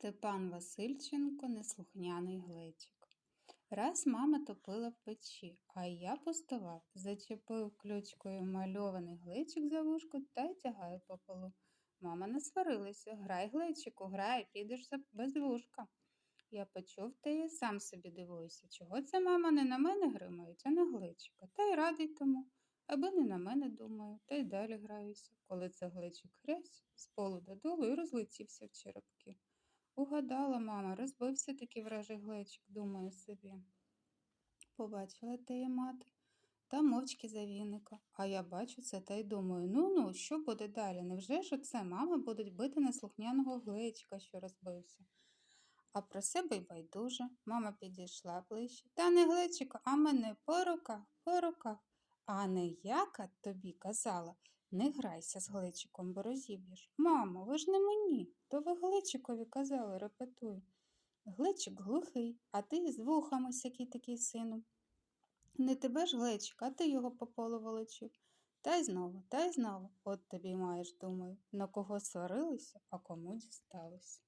Степан Васильченко неслухняний глечик. Раз мама топила в печі, а я пустував, зачепив ключкою мальований глечик за вушко та й тягаю по полу. Мама не сварилася. Грай, глечику, грай, підеш без вушка. Я почув та й сам собі дивуюся, чого це мама не на мене гримають, а на глечика. Та й радий тому, аби не на мене думаю, та й далі граюся. Коли це глечик хрясь, з полу додолу і розлетівся в черепки. Угадала мама, розбився такий вражий глечик, думаю собі. Побачила теє мати та мовчки за віника. А я бачу це та й думаю, ну ну, що буде далі? Невже ж оце мама будуть бити неслухняного глечика, що розбився? А про себе й байдуже. Мама підійшла ближче. Та не глечика, а мене по руках, по руках. А не яка тобі казала, не грайся з глечиком, бо розіб'єш. Мамо, ви ж не мені, то ви глечикові казали, репетую. Глечик глухий, а ти з вухами сякий такий сину. Не тебе ж глечик, а ти його по полу волочив. Та й знову, та й знову. От тобі маєш, думаю, на кого сварилися, а кому дісталося.